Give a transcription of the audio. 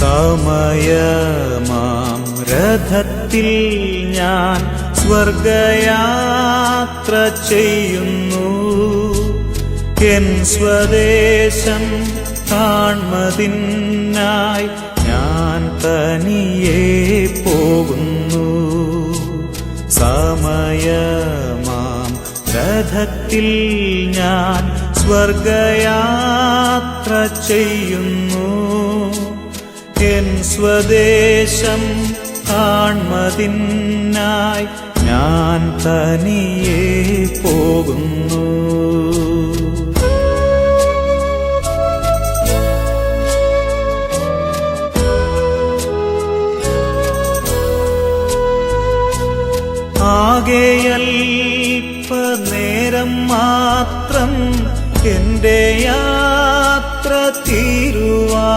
സമയമാം. രഥത്തിൽ ഞാൻ സ്വർഗയാത്ര ചെയ്യുന്നു. എൻ സ്വദേശം കാൺമതിനായി ഞാൻ തനിയെ പോകുന്നു. സമയമാം. രഥത്തിൽ ഞാൻ സ്വർഗയാത്ര ചെയ്യുന്നു. എൻ സ്വദേശം കാൺമതിനായി ഞാൻ തനിയെ പോകുന്നു. ആകെയൽപ്പ നേരം മാത്രം എന്റെ യാത്ര തീരുവാ